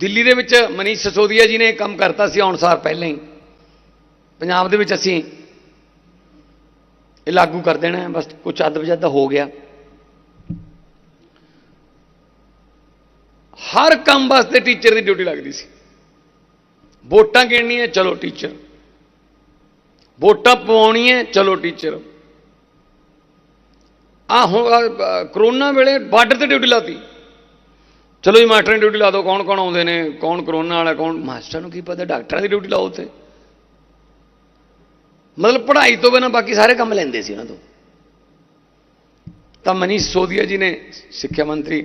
ਦਿੱਲੀ ਦੇ ਵਿੱਚ ਮਨੀਸ਼ ਸਸੋਦੀਆ ਜੀ ਨੇ ਕੰਮ ਕਰਤਾ ਸੀ ਆਉਣ ਸਾਰ ਪਹਿਲਾਂ ਹੀ। ਪੰਜਾਬ ਦੇ ਵਿੱਚ ਅਸੀਂ ਇਹ ਲਾਗੂ ਕਰ ਦੇਣਾ ਹੈ ਬਸ ਕੁਝ ਅੱਧ ਵਜੱਦ ਹੋ ਗਿਆ। ਹਰ ਕੰਮ ਵਾਸਤੇ ਟੀਚਰ ਦੀ ਡਿਊਟੀ ਲੱਗਦੀ ਸੀ। ਵੋਟਾਂ ਗਿਣਨੀਆਂ ਚਲੋ ਟੀਚਰ ਵੋਟਾਂ ਪਵਾਉਣੀਆਂ ਚਲੋ ਟੀਚਰ ਆ ਹੁਣ ਆਹ, ਕਰੋਨਾ ਵੇਲੇ ਬਾਰਡਰ ਤੇ ਡਿਊਟੀ ਲਾਤੀ। ਚਲੋ ਜੀ, ਮਾਸਟਰਾਂ ਦੀ ਡਿਊਟੀ ਲਾ ਦਿਓ, ਕੌਣ ਕੌਣ ਆਉਂਦੇ ਨੇ, ਕੌਣ ਕਰੋਨਾ ਵਾਲਾ, ਕੌਣ, ਮਾਸਟਰਾਂ ਨੂੰ ਕੀ ਪਤਾ, ਡਾਕਟਰਾਂ ਦੀ ਡਿਊਟੀ ਲਾਓ ਤੇ ਮਤਲਬ ਪੜ੍ਹਾਈ ਤੋਂ ਬਿਨਾਂ ਬਾਕੀ ਸਾਰੇ ਕੰਮ ਲੈਂਦੇ ਸੀ ਉਹਨਾਂ ਤੋਂ। ਤਾਂ ਮਨੀਸ਼ ਸੋਦੀਆ ਜੀ ਨੇ ਸਿੱਖਿਆ ਮੰਤਰੀ,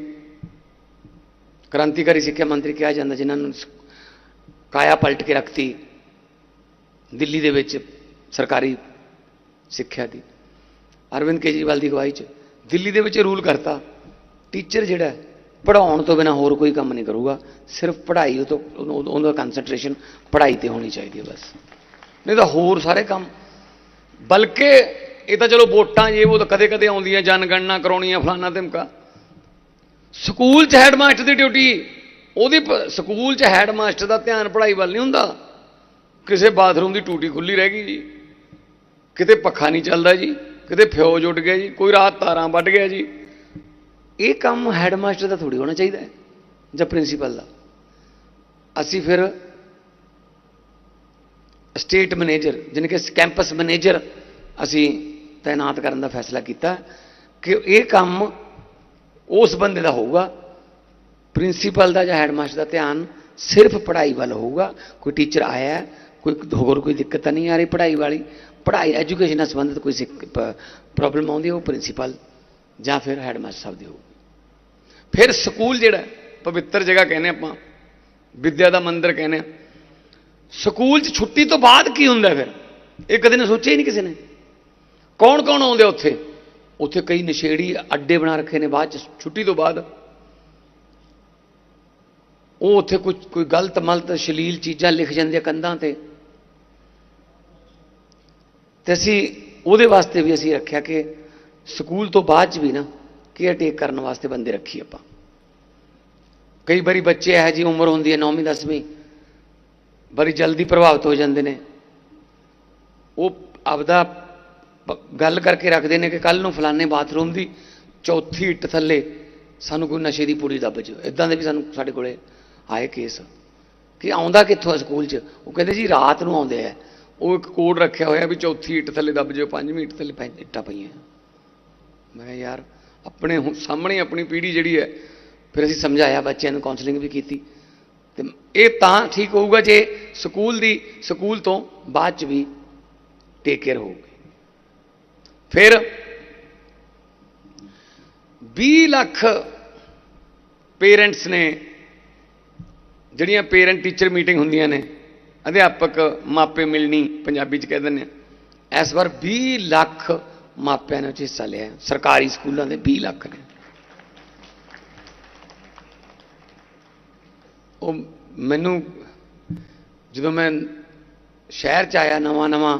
ਕ੍ਰਾਂਤੀਕਾਰੀ ਸਿੱਖਿਆ ਮੰਤਰੀ ਕਿਹਾ ਜਾਂਦਾ, ਜਿਨ੍ਹਾਂ ਨੂੰ ਕਾਇਆ ਪਲਟ ਕੇ ਰੱਖਤੀ, ਦਿੱਲੀ ਦੇ ਵਿੱਚ ਸਰਕਾਰੀ ਸਿੱਖਿਆ ਦੀ। ਅਰਵਿੰਦ ਕੇਜਰੀਵਾਲ ਦੀ ਅਗਵਾਈ 'ਚ, ਦਿੱਲੀ ਦੇ ਵਿੱਚ ਰੂਲ ਕਰਤਾ। ਟੀਚਰ ਜਿਹੜਾ ਹੈ, ਪੜ੍ਹਾਉਣ ਤੋਂ ਬਿਨਾ ਹੋਰ ਕੋਈ ਕੰਮ ਨਹੀਂ ਕਰੂਗਾ। ਸਿਰਫ ਪੜ੍ਹਾਈ ਉਹ ਤੋਂ ਉਹਦਾ ਕਨਸੈਂਟਰੇਸ਼ਨ ਪੜ੍ਹਾਈ ਤੇ ਹੋਣੀ ਚਾਹੀਦੀ ਹੈ ਬਸ। ਨਹੀਂ ਤਾਂ ਹੋਰ ਸਾਰੇ ਕੰਮ। ਬਲਕਿ ਇਹ ਤਾਂ ਚਲੋ ਵੋਟਾਂ ਇਹ ਉਹ ਤਾਂ ਕਦੇ ਕਦੇ ਆਉਂਦੀਆਂ ਜਨਗਣਨਾ ਕਰਾਉਣੀਆਂ ਫਲਾਨਾ ਧਮਕਾ। ਸਕੂਲ 'ਚ ਹੈਡਮਾਸਟਰ ਦੀ ਡਿਊਟੀ ਉਹਦੀ ਪ- ਸਕੂਲ 'ਚ ਹੈਡਮਾਸਟਰ ਦਾ ਧਿਆਨ ਪੜ੍ਹਾਈ ਵੱਲ ਨਹੀਂ ਹੁੰਦਾ। ਕਿਸੇ ਬਾਥਰੂਮ ਦੀ ਟੂਟੀ ਖੁੱਲੀ ਰਹਿ ਗਈ ਜੀ। ਕਿਤੇ ਪੱਖਾ ਨਹੀਂ ਚੱਲਦਾ ਜੀ। ਕਿਤੇ ਫਿਊਜ਼ ਉੱਡ ਗਿਆ ਜੀ। ਕੋਈ ਰਾਤ ਤਾਰਾਂ ਵੱਢ ਗਿਆ ਜੀ। ਇਹ ਕੰਮ ਹੈਡਮਾਸਟਰ ਦਾ ਥੋੜੀ ਹੋਣਾ ਚਾਹੀਦਾ ਹੈ, ਜਾਂ ਪ੍ਰਿੰਸੀਪਲ ਦਾ। ਅਸੀਂ ਫਿਰ ਸਟੇਟ ਮੈਨੇਜਰ ਜਾਣੀ ਕਿ ਕੈਂਪਸ ਮੈਨੇਜਰ ਅਸੀਂ ਤਾਇਨਾਤ ਕਰਨ ਦਾ ਫੈਸਲਾ ਕੀਤਾ ਕਿ ਇਹ ਕੰਮ ਉਸ ਬੰਦੇ ਦਾ ਹੋਊਗਾ ਪ੍ਰਿੰਸੀਪਲ ਦਾ ਜਾਂ ਹੈਡਮਾਸਟਰ ਦਾ ਧਿਆਨ ਸਿਰਫ ਪੜ੍ਹਾਈ ਵੱਲ ਹੋਊਗਾ। ਕੋਈ ਟੀਚਰ ਆਇਆ ਕੋਈ ਹੋਰ ਕੋਈ ਦਿੱਕਤ ਤਾਂ ਨਹੀਂ ਆ ਰਹੀ ਪੜ੍ਹਾਈ ਵਾਲੀ। ਪੜ੍ਹਾਈ ਐਜੂਕੇਸ਼ਨ ਨਾਲ ਸੰਬੰਧਿਤ ਕੋਈ ਪ੍ਰੋਬਲਮ ਆਉਂਦੀ, ਉਹ ਪ੍ਰਿੰਸੀਪਲ ਜਾਂ ਫਿਰ ਹੈਡਮਾਸਟਰ ਸਾਹਿਬ ਦੀ ਹੋਊਗੀ। ਫਿਰ ਸਕੂਲ ਜਿਹੜਾ ਪਵਿੱਤਰ ਜਗ੍ਹਾ ਕਹਿੰਦੇ ਆਪਾਂ, ਵਿਦਿਆ ਦਾ ਮੰਦਿਰ ਕਹਿੰਦੇ ਆ। ਸਕੂਲ 'ਚ ਛੁੱਟੀ ਤੋਂ ਬਾਅਦ ਕੀ ਹੁੰਦਾ ਫਿਰ? ਇਹ ਕਦੇ ਨੇ ਸੋਚਿਆ ਹੀ ਨਹੀਂ ਕਿਸੇ ਨੇ। ਕੌਣ ਕੌਣ ਆਉਂਦੇ ਉੱਥੇ? ਉੱਥੇ ਕਈ ਨਸ਼ੇੜੀ ਅੱਡੇ ਬਣਾ ਰੱਖੇ ਨੇ ਬਾਅਦ 'ਚ, ਛੁੱਟੀ ਤੋਂ ਬਾਅਦ। ਉਹ ਉੱਥੇ ਕੁਝ, ਕੋਈ ਗਲਤ ਮਲਤ ਸ਼ਲੀਲ ਚੀਜ਼ਾਂ ਲਿਖ ਜਾਂਦੇ ਕੰਧਾਂ ਤੇ। ਤੇ ਅਸੀਂ ਉਹਦੇ ਵਾਸਤੇ ਵੀ ਅਸੀਂ ਰੱਖਿਆ ਕਿ ਸਕੂਲ ਤੋਂ ਬਾਅਦ 'ਚ ਵੀ ਨਾ ਕੇਅਰ ਟੇਕ ਕਰਨ ਵਾਸਤੇ ਬੰਦੇ ਰੱਖੀ ਆਪਾਂ। ਕਈ ਵਾਰੀ ਬੱਚੇ ਇਹੋ ਜਿਹੀ ਉਮਰ ਹੁੰਦੀ ਹੈ 9ਵੀਂ 10ਵੀਂ ਬੜੀ ਜਲਦੀ ਪ੍ਰਭਾਵਿਤ ਹੋ ਜਾਂਦੇ ਨੇ। ਉਹ ਆਪਦਾ ਗੱਲ ਕਰਕੇ ਰੱਖਦੇ ਨੇ ਕਿ ਕੱਲ ਨੂੰ ਫਲਾਣੇ ਬਾਥਰੂਮ ਦੀ ਚੌਥੀ ਇੱਟ ਥੱਲੇ ਸਾਨੂੰ ਕੋਈ ਨਸ਼ੇ ਦੀ ਪੂਰੀ ਦੱਬ ਜਾਓ ਇਦਾਂ ਦੇ ਵੀ ਸਾਨੂੰ ਸਾਡੇ ਕੋਲੇ ਆਏ ਕੇਸ ਕਿ ਆਉਂਦਾ ਕਿੱਥੋਂ ਆ ਸਕੂਲ 'ਚ? ਉਹ ਕਹਿੰਦੇ ਜੀ ਰਾਤ ਨੂੰ ਆਉਂਦੇ ਆ। ਉਹ ਇੱਕ ਕੋਡ ਰੱਖਿਆ ਹੋਇਆ ਵੀ ਚੌਥੀ ਇੱਟ ਥੱਲੇ ਦੱਬ ਜਾਓ, ਪੰਜਵੀਂ ਇੱਟ ਥੱਲੇ ਪੰਜ ਇੱਟਾਂ ਪਈਆਂ। ਮੈਂ ਕਿਹਾ, ਯਾਰ, ਆਪਣੇ ਹੁਣ ਸਾਹਮਣੇ ਆਪਣੀ ਪੀੜ੍ਹੀ ਜਿਹੜੀ ਹੈ, ਫਿਰ ਅਸੀਂ ਸਮਝਾਇਆ, ਬੱਚਿਆਂ ਨੂੰ ਕਾਉਂਸਲਿੰਗ ਵੀ ਕੀਤੀ। ਤੇ ਇਹ ਤਾਂ ਠੀਕ ਹੋਊਗਾ ਜੇ ਸਕੂਲ ਦੀ, ਸਕੂਲ ਤੋਂ ਬਾਅਦ ਚ ਵੀ ਟੇਕ ਕੇਅਰ ਹੋਊਗੀ। ਫਿਰ 20 ਲੱਖ ਪੇਰੈਂਟਸ ਨੇ, ਜਿਹੜੀਆਂ ਪੇਰੈਂਟ ਟੀਚਰ ਮੀਟਿੰਗ ਹੁੰਦੀਆਂ ਨੇ, ਅਧਿਆਪਕ ਮਾਪੇ ਮਿਲਣੀ ਪੰਜਾਬੀ ਚ ਕਹਿ ਦਿੰਦੇ ਆ, ਇਸ ਵਾਰ 20 ਲੱਖ ਮਾਪਿਆਂ ਨੇ ਉਹ 'ਚ ਹਿੱਸਾ ਲਿਆ। ਸਰਕਾਰੀ ਸਕੂਲਾਂ ਦੇ 20 ਲੱਖ ਨੇ। ਉਹ ਮੈਨੂੰ ਜਦੋਂ ਮੈਂ ਸ਼ਹਿਰ ਚ ਆਇਆ ਨਵਾਂ ਨਵਾਂ